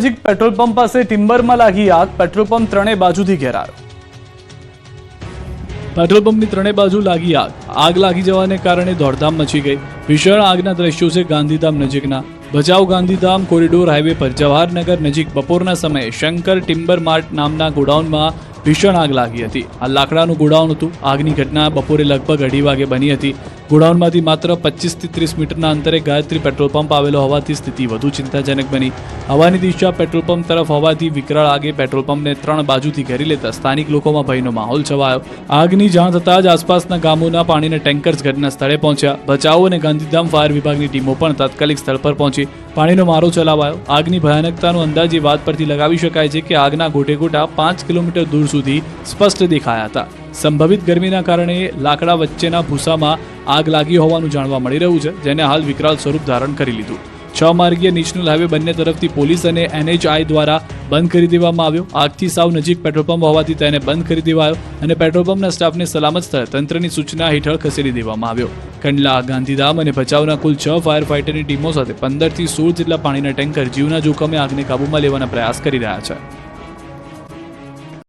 નજીક petrol pump પાસે ટિમ્બરમાં લાગી આગ. પેટ્રોલ પંપ ત્રણેય બાજુથી ઘેરાયો. પેટ્રોલ પંપની ત્રણેય બાજુ લાગી આગ. આગ લાગી જવાને કારણે દોડધામ મચી ગઈ. ભીષણ આગના દ્રશ્યો છે ગાંધીધામ નજીકના. ભચાઉ ગાંધીધામ કોરિડોર હાઈવે પર જવાહરનગર નજીક બપોરના સમયે શંકર ટિમ્બર માર્ટ નામના ગોડાઉનમાં ભીષણ આગ લાગી હતી. આ લાકડાનું ગોડાઉન હતું. આગની ઘટના બપોરે લગભગ અઢી વાગે બની હતી. ગોડાઉનમાંથી માત્ર પચીસથી ત્રીસ મીટરના અંતરે ગાયત્રી પેટ્રોલ પંપ આવેલો હોવાથી સ્થિતિ વધુ ચિંતાજનક બની. હવાની દિશા પેટ્રોલ પંપ તરફ હોવાથી વિકરાળ આગે પેટ્રોલ પંપને ત્રણ બાજુથી ઘેરી લેતા સ્થાનિક લોકોમાં ભયનો માહોલ છવાયો. આગની જાણ થતાં જ આસપાસના ગામોના પાણીના ટેન્કર્સ ઘટના સ્થળે પહોંચ્યા. બચાવ અને ગાંધીધામ ફાયર વિભાગની ટીમો પણ તાત્કાલિક સ્થળ પર પહોંચી. પાણીનો મારો ચલાવાયો. આગની ભયાનકતાનો અંદાજ એ વાત પરથી લગાવી શકાય છે કે આગના ગોટે ગોટા પાંચ કિલોમીટર દૂર સુધી સ્પષ્ટ દેખાયા હતા. સંભવિત ગરમીના કારણે લાકડા વચ્ચેના ભૂસામાં આગ લાગી હોવાનું જાણવા મળી રહ્યું છે, જેને હાલ વિકરાળ સ્વરૂપ ધારણ કરી લીધું. છ માર્ગીય નેશનલ હાઈવે બંને તરફથી પોલીસ અને એનએચઆઈ દ્વારા બંધ કરી દેવામાં આવ્યો. આગથી સાવ નજીક પેટ્રોલ પંપ હોવાથી તેને બંધ કરી દેવાયો અને પેટ્રોલ પંપના સ્ટાફને સલામત સ્થળે તંત્રની સૂચના હેઠળ ખસેડી દેવામાં આવ્યો. કંડલા, ગાંધીધામ અને ભચાઉના કુલ છ ફાયર ફાઇટરની ટીમો સાથે પંદરથી સોળ જેટલા પાણીના ટેન્કર જીવના જોખમે આગને કાબૂમાં લેવાના પ્રયાસ કરી રહ્યા છે.